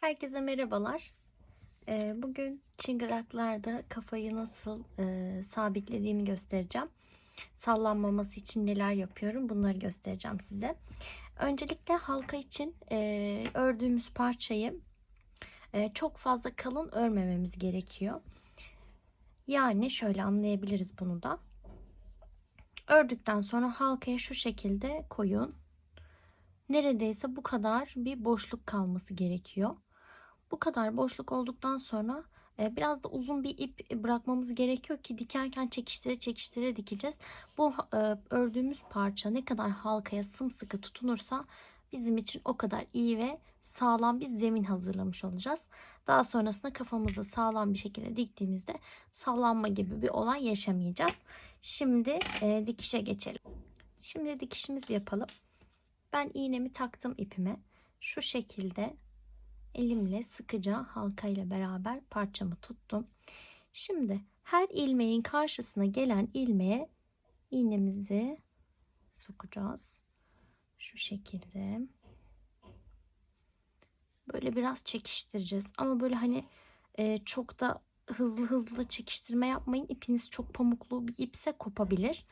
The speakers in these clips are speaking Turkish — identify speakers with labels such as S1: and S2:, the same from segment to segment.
S1: Herkese merhabalar. Ee, Bugün çıngıraklarda kafayı nasıl e, sabitlediğimi göstereceğim. Sallanmaması için neler yapıyorum bunları göstereceğim size. Öncelikle halka için e, ördüğümüz parçayı e, çok fazla kalın örmememiz gerekiyor. Yani şöyle anlayabiliriz bunu da. Ördükten sonra halkaya şu şekilde koyun. Neredeyse bu kadar bir boşluk kalması gerekiyor. Bu kadar boşluk olduktan sonra e, biraz da uzun bir ip bırakmamız gerekiyor ki dikerken çekiştire çekiştire dikeceğiz. Bu e, ördüğümüz parça ne kadar halkaya sımsıkı tutunursa bizim için o kadar iyi ve sağlam bir zemin hazırlamış olacağız. Daha sonrasında kafamızı sağlam bir şekilde diktiğimizde sallanma gibi bir olay yaşamayacağız. Şimdi e, dikişe geçelim. Şimdi dikişimizi yapalım. Ben iğnemi taktım ipime. Şu şekilde elimle sıkıca halka ile beraber parçamı tuttum. Şimdi her ilmeğin karşısına gelen ilmeğe iğnemizi sokacağız. Şu şekilde. Böyle biraz çekiştireceğiz. Ama böyle hani e, çok da hızlı hızlı çekiştirme yapmayın. İpiniz çok pamuklu bir ipse kopabilir.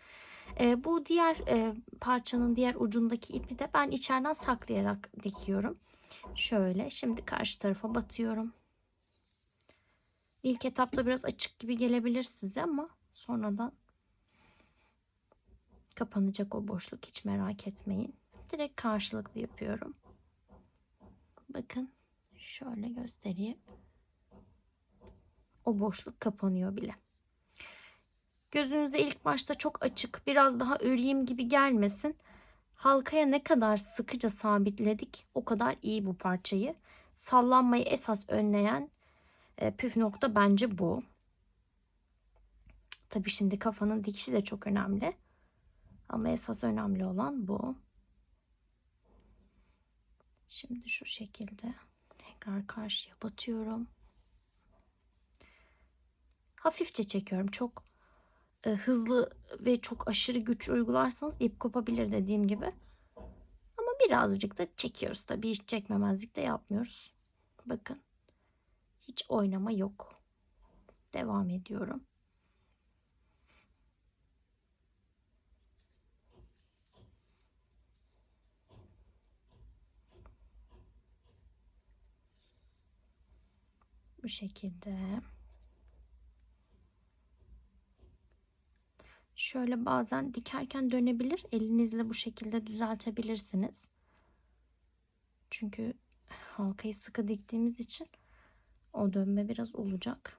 S1: E, bu diğer e, parçanın diğer ucundaki ipi de ben içeriden saklayarak dikiyorum. Şöyle şimdi karşı tarafa batıyorum. İlk etapta biraz açık gibi gelebilir size ama sonradan kapanacak o boşluk hiç merak etmeyin. Direkt karşılıklı yapıyorum. Bakın şöyle göstereyim. O boşluk kapanıyor bile. Gözünüze ilk başta çok açık, biraz daha öreyim gibi gelmesin. Halkaya ne kadar sıkıca sabitledik o kadar iyi bu parçayı. Sallanmayı esas önleyen e, püf nokta bence bu. Tabii şimdi kafanın dikişi de çok önemli. Ama esas önemli olan bu. Şimdi şu şekilde tekrar karşıya batıyorum. Hafifçe çekiyorum. Çok e, hızlı ve çok aşırı güç uygularsanız ip kopabilir dediğim gibi. Ama birazcık da çekiyoruz tabii. Hiç çekmemezlik de yapmıyoruz. Bakın. Hiç oynama yok. Devam ediyorum. Bu şekilde. Şöyle bazen dikerken dönebilir. Elinizle bu şekilde düzeltebilirsiniz. Çünkü halkayı sıkı diktiğimiz için o dönme biraz olacak.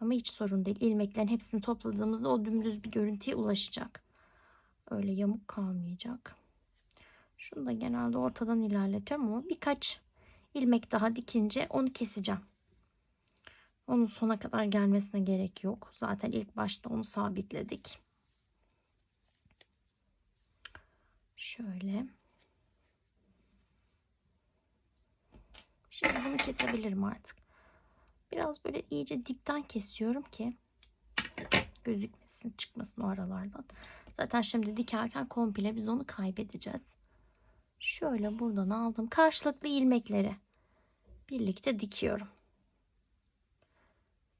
S1: Ama hiç sorun değil. İlmeklerin hepsini topladığımızda o dümdüz bir görüntüye ulaşacak. Öyle yamuk kalmayacak. Şunu da genelde ortadan ilerletiyorum ama birkaç ilmek daha dikince onu keseceğim. Onun sona kadar gelmesine gerek yok. Zaten ilk başta onu sabitledik. Şöyle. Şimdi bunu kesebilirim artık. Biraz böyle iyice dipten kesiyorum ki gözükmesin, çıkmasın o aralardan. Zaten şimdi dikerken komple biz onu kaybedeceğiz. Şöyle buradan aldım. Karşılıklı ilmekleri birlikte dikiyorum.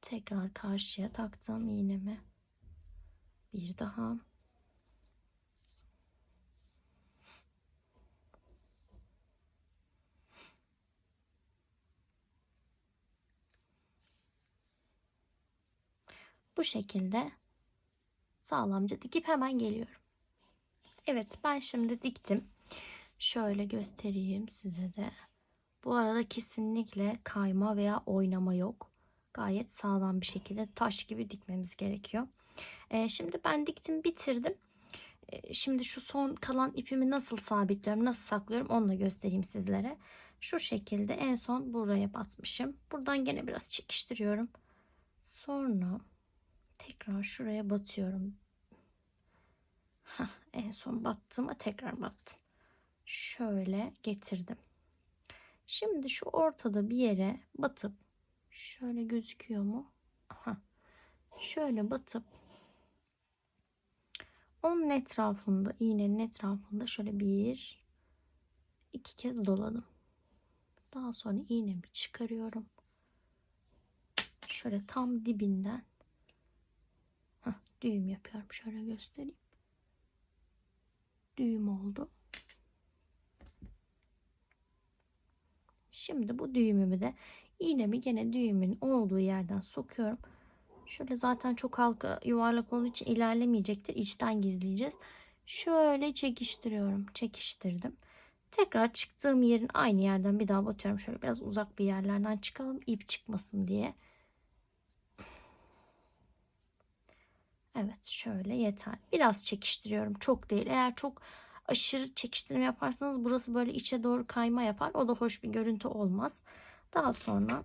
S1: Tekrar karşıya taktım iğnemi. Bir daha. Bu şekilde sağlamca dikip hemen geliyorum. Evet ben şimdi diktim. Şöyle göstereyim size de. Bu arada kesinlikle kayma veya oynama yok gayet sağlam bir şekilde taş gibi dikmemiz gerekiyor. Ee, şimdi ben diktim bitirdim. Ee, şimdi şu son kalan ipimi nasıl sabitliyorum nasıl saklıyorum onu da göstereyim sizlere. Şu şekilde en son buraya batmışım. Buradan gene biraz çekiştiriyorum. Sonra tekrar şuraya batıyorum. Heh, en son battığıma tekrar battım. Şöyle getirdim. Şimdi şu ortada bir yere batıp Şöyle gözüküyor mu? Aha. Şöyle batıp onun etrafında iğnenin etrafında şöyle bir iki kez doladım. Daha sonra iğnemi çıkarıyorum. Şöyle tam dibinden Heh, düğüm yapıyorum. Şöyle göstereyim. Düğüm oldu. Şimdi bu düğümümü de iğnemi gene düğümün olduğu yerden sokuyorum. Şöyle zaten çok halka yuvarlak olduğu için ilerlemeyecektir. İçten gizleyeceğiz. Şöyle çekiştiriyorum. Çekiştirdim. Tekrar çıktığım yerin aynı yerden bir daha batıyorum. Şöyle biraz uzak bir yerlerden çıkalım. ip çıkmasın diye. Evet şöyle yeter. Biraz çekiştiriyorum. Çok değil. Eğer çok aşırı çekiştirme yaparsanız burası böyle içe doğru kayma yapar. O da hoş bir görüntü olmaz. Daha sonra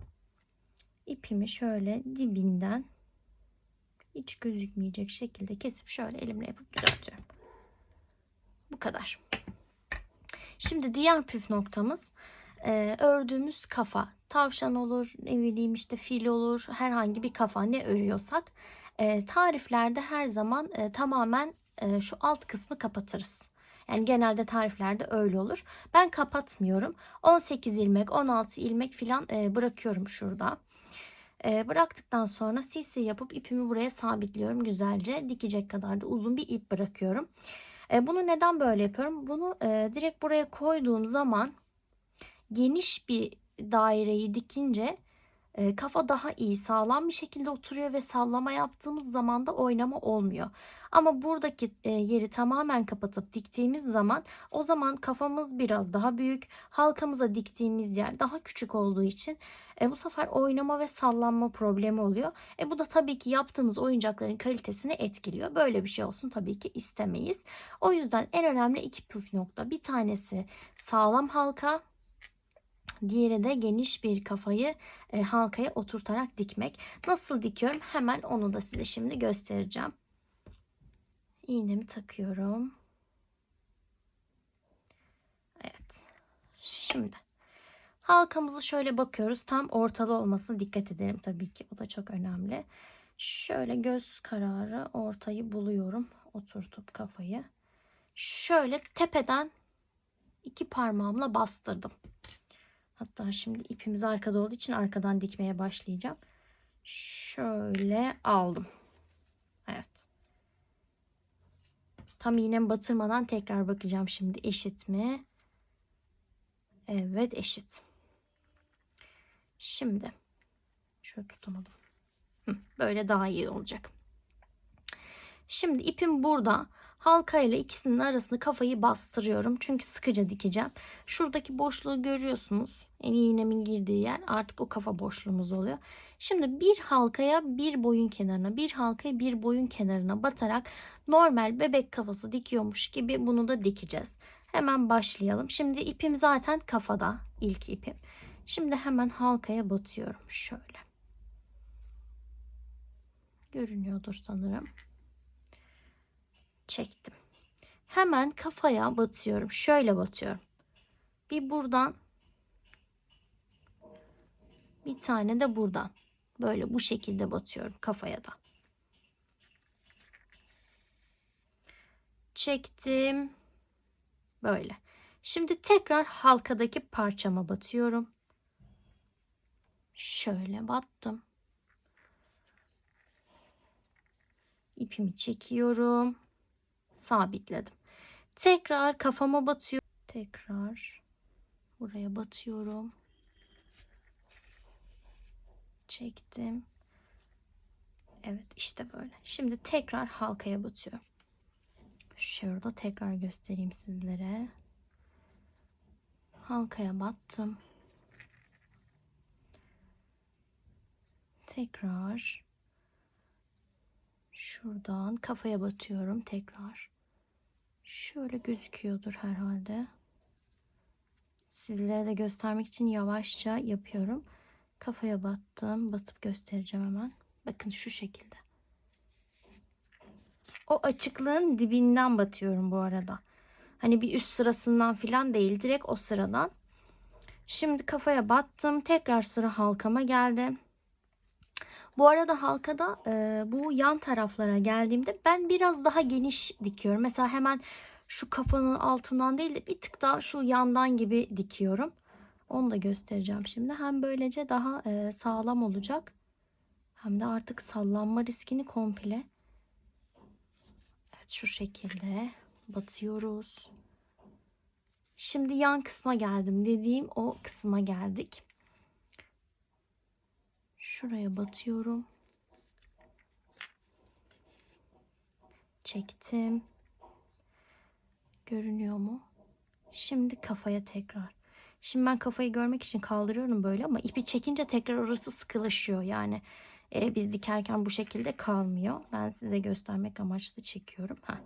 S1: ipimi şöyle dibinden hiç gözükmeyecek şekilde kesip şöyle elimle yapıp düzeltiyorum. Bu kadar. Şimdi diğer püf noktamız e, ördüğümüz kafa. Tavşan olur, ne bileyim işte fil olur, herhangi bir kafa ne örüyorsak e, tariflerde her zaman e, tamamen e, şu alt kısmı kapatırız. Yani genelde tariflerde öyle olur. Ben kapatmıyorum. 18 ilmek, 16 ilmek falan e, bırakıyorum şurada. E, bıraktıktan sonra sisi yapıp ipimi buraya sabitliyorum güzelce. Dikecek kadar da uzun bir ip bırakıyorum. E, bunu neden böyle yapıyorum? Bunu direkt buraya koyduğum zaman geniş bir daireyi dikince kafa daha iyi sağlam bir şekilde oturuyor ve sallama yaptığımız zaman da oynama olmuyor. Ama buradaki yeri tamamen kapatıp diktiğimiz zaman o zaman kafamız biraz daha büyük, halkamıza diktiğimiz yer daha küçük olduğu için e, bu sefer oynama ve sallanma problemi oluyor. E, bu da tabii ki yaptığımız oyuncakların kalitesini etkiliyor. Böyle bir şey olsun tabii ki istemeyiz. O yüzden en önemli iki püf nokta. Bir tanesi sağlam halka, Diğeri de geniş bir kafayı e, halkaya oturtarak dikmek. Nasıl dikiyorum? Hemen onu da size şimdi göstereceğim. İğnemi takıyorum. Evet. Şimdi halkamızı şöyle bakıyoruz. Tam ortalı olmasına dikkat edelim tabii ki. O da çok önemli. Şöyle göz kararı ortayı buluyorum. Oturtup kafayı. Şöyle tepeden iki parmağımla bastırdım. Hatta şimdi ipimiz arkada olduğu için arkadan dikmeye başlayacağım. Şöyle aldım. Evet. Tam iğnemi batırmadan tekrar bakacağım şimdi eşit mi? Evet eşit. Şimdi şöyle tutamadım. Böyle daha iyi olacak. Şimdi ipim burada. Halka ile ikisinin arasını kafayı bastırıyorum. Çünkü sıkıca dikeceğim. Şuradaki boşluğu görüyorsunuz. En iğnemin girdiği yer artık o kafa boşluğumuz oluyor. Şimdi bir halkaya bir boyun kenarına, bir halkaya bir boyun kenarına batarak normal bebek kafası dikiyormuş gibi bunu da dikeceğiz. Hemen başlayalım. Şimdi ipim zaten kafada ilk ipim. Şimdi hemen halkaya batıyorum şöyle. Görünüyordur sanırım çektim. Hemen kafaya batıyorum. Şöyle batıyorum. Bir buradan bir tane de buradan. Böyle bu şekilde batıyorum kafaya da. Çektim. Böyle. Şimdi tekrar halkadaki parçama batıyorum. Şöyle battım. İpimi çekiyorum sabitledim. Tekrar kafama batıyorum. Tekrar buraya batıyorum. Çektim. Evet işte böyle. Şimdi tekrar halkaya batıyorum. Şurada tekrar göstereyim sizlere. Halkaya battım. Tekrar şuradan kafaya batıyorum tekrar. Şöyle gözüküyordur herhalde. Sizlere de göstermek için yavaşça yapıyorum. Kafaya battım. Batıp göstereceğim hemen. Bakın şu şekilde. O açıklığın dibinden batıyorum bu arada. Hani bir üst sırasından falan değil. Direkt o sıradan. Şimdi kafaya battım. Tekrar sıra halkama geldi. Bu arada halkada e, bu yan taraflara geldiğimde ben biraz daha geniş dikiyorum. Mesela hemen şu kafanın altından değil de bir tık daha şu yandan gibi dikiyorum. Onu da göstereceğim şimdi. Hem böylece daha e, sağlam olacak. Hem de artık sallanma riskini komple. Evet şu şekilde batıyoruz. Şimdi yan kısma geldim dediğim o kısma geldik. Şuraya batıyorum. Çektim. Görünüyor mu? Şimdi kafaya tekrar. Şimdi ben kafayı görmek için kaldırıyorum böyle ama ipi çekince tekrar orası sıkılaşıyor. Yani e, biz dikerken bu şekilde kalmıyor. Ben size göstermek amaçlı çekiyorum. Heh.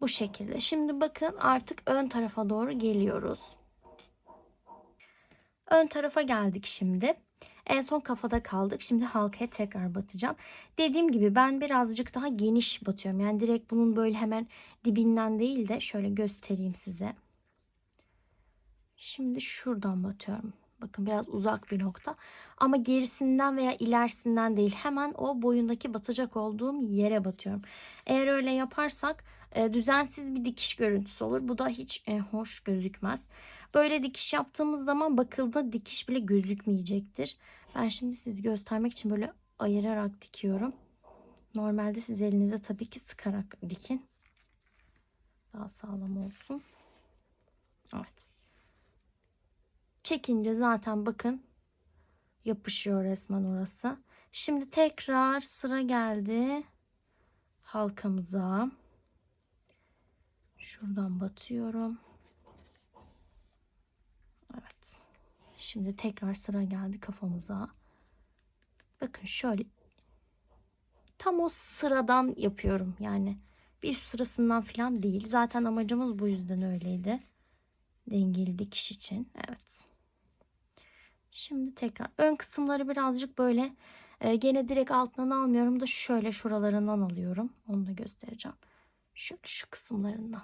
S1: Bu şekilde. Şimdi bakın artık ön tarafa doğru geliyoruz. Ön tarafa geldik şimdi. En son kafada kaldık. Şimdi halkaya tekrar batacağım. Dediğim gibi ben birazcık daha geniş batıyorum. Yani direkt bunun böyle hemen dibinden değil de şöyle göstereyim size. Şimdi şuradan batıyorum. Bakın biraz uzak bir nokta. Ama gerisinden veya ilerisinden değil. Hemen o boyundaki batacak olduğum yere batıyorum. Eğer öyle yaparsak e, düzensiz bir dikiş görüntüsü olur. Bu da hiç e, hoş gözükmez. Böyle dikiş yaptığımız zaman bakılda dikiş bile gözükmeyecektir. Ben şimdi sizi göstermek için böyle ayırarak dikiyorum. Normalde siz elinize tabii ki sıkarak dikin. Daha sağlam olsun. Evet. Çekince zaten bakın yapışıyor resmen orası. Şimdi tekrar sıra geldi halkamıza. Şuradan batıyorum. Evet. Şimdi tekrar sıra geldi kafamıza. Bakın şöyle tam o sıradan yapıyorum yani. Bir sırasından falan değil. Zaten amacımız bu yüzden öyleydi. Dengeli dikiş için. Evet. Şimdi tekrar ön kısımları birazcık böyle e, gene direkt altından almıyorum da şöyle şuralarından alıyorum. Onu da göstereceğim. Şöyle şu kısımlarından.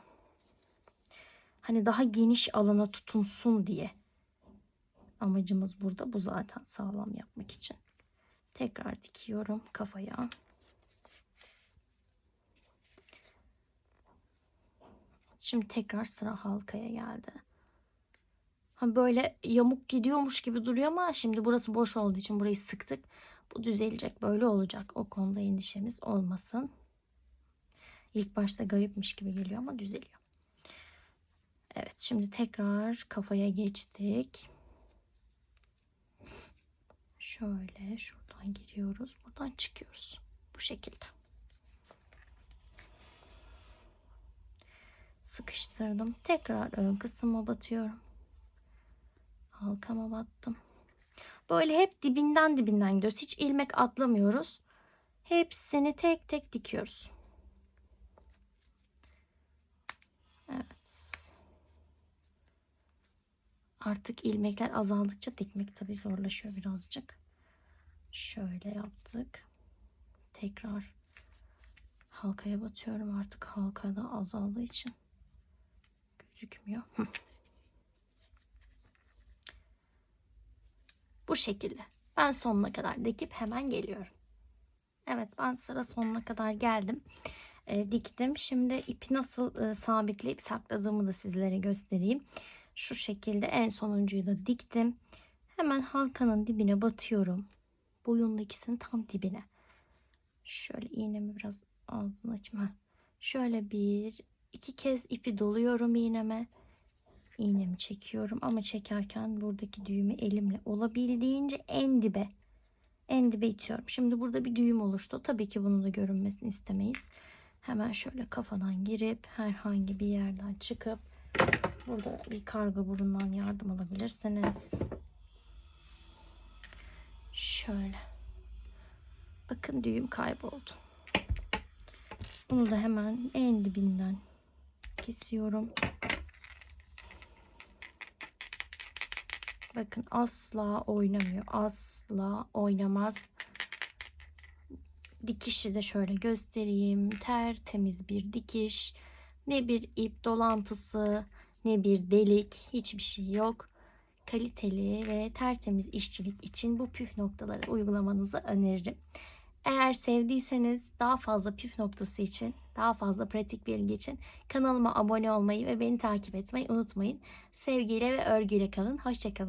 S1: Hani daha geniş alana tutunsun diye. Amacımız burada bu zaten sağlam yapmak için. Tekrar dikiyorum kafaya. Şimdi tekrar sıra halkaya geldi. Ha böyle yamuk gidiyormuş gibi duruyor ama şimdi burası boş olduğu için burayı sıktık. Bu düzelecek. Böyle olacak. O konuda endişemiz olmasın. İlk başta garipmiş gibi geliyor ama düzeliyor. Evet şimdi tekrar kafaya geçtik. Şöyle şuradan giriyoruz. Buradan çıkıyoruz. Bu şekilde. Sıkıştırdım. Tekrar ön kısma batıyorum. Halkama battım. Böyle hep dibinden dibinden gidiyoruz. Hiç ilmek atlamıyoruz. Hepsini tek tek dikiyoruz. Evet. Artık ilmekler azaldıkça dikmek tabii zorlaşıyor birazcık. Şöyle yaptık. Tekrar halkaya batıyorum. Artık halka da azaldığı için gözükmüyor. Bu şekilde. Ben sonuna kadar dikip hemen geliyorum. Evet ben sıra sonuna kadar geldim. E, diktim. Şimdi ipi nasıl e, sabitleyip sakladığımı da sizlere göstereyim. Şu şekilde en sonuncuyu da diktim. Hemen halkanın dibine batıyorum. Boyunun ikisinin tam dibine. Şöyle iğnemi biraz ağzını açma. Şöyle bir iki kez ipi doluyorum iğneme iğnemi çekiyorum ama çekerken buradaki düğümü elimle olabildiğince en dibe en dibe itiyorum. Şimdi burada bir düğüm oluştu. Tabii ki bunun da görünmesini istemeyiz. Hemen şöyle kafadan girip herhangi bir yerden çıkıp burada bir karga burundan yardım alabilirsiniz. Şöyle. Bakın düğüm kayboldu. Bunu da hemen en dibinden kesiyorum. Bakın asla oynamıyor. Asla oynamaz. Dikişi de şöyle göstereyim. Tertemiz bir dikiş. Ne bir ip dolantısı ne bir delik. Hiçbir şey yok. Kaliteli ve tertemiz işçilik için bu püf noktaları uygulamanızı öneririm. Eğer sevdiyseniz daha fazla püf noktası için Daha fazla pratik bilgi için kanalıma abone olmayı ve beni takip etmeyi unutmayın. Sevgiyle ve örgüyle kalın. Hoşçakalın.